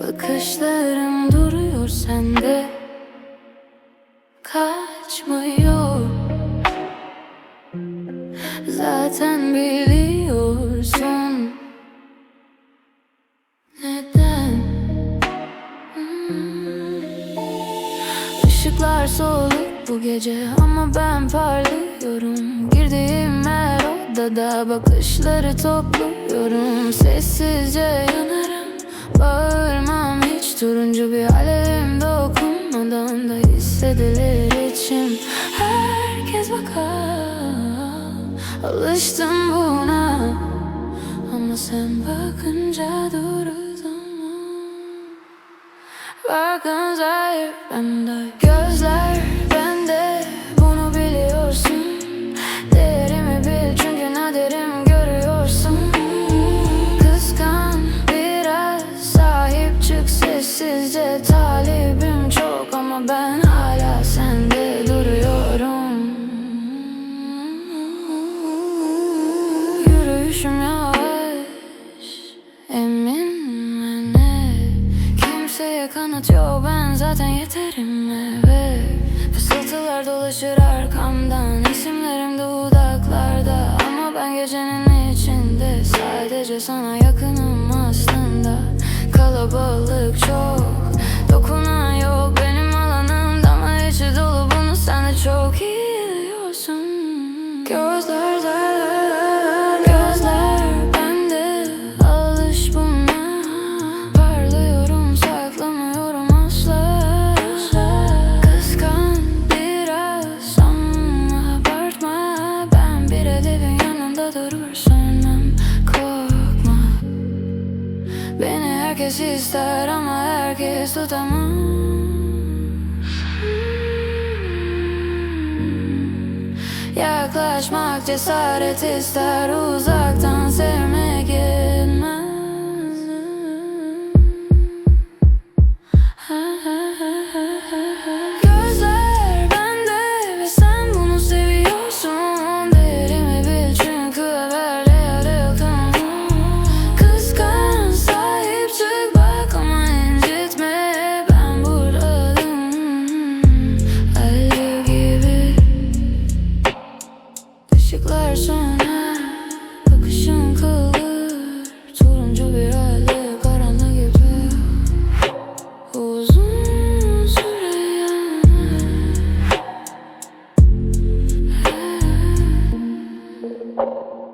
Bakışlarım duruyor sende. Kaçmıyor. Zaten biliyorsun. Neden? Hmm. Işıklar soluk bu gece Ama ben parlıyorum. Girdiğim her odada bakışları topluyorum. Sessizce yanarım. Bağırmam hiç turuncu bir alevim dokunmadan da hissedilir içim. Herkes bakar. Alıştım buna. Ama sen bakınca durur zaman. Bakın zahir bende Gözler Yürüyüşüm yavaş Emin ve net Kimseye kanıt yok ben zaten yeterim evet Fısıltılar dolaşır arkamdan İsimlerim dudaklarda. Ama ben gecenin içinde Sadece sana yakınım aslında. Kalabalık çok Dokunan yok benim alanımda. Ama içi dolu bunu sen de çok iyi biliyorsun. Gözler herkes ister ama herkes tutamaz. Yaklaşmak cesaret ister uzaktan sevmek Işıklar on.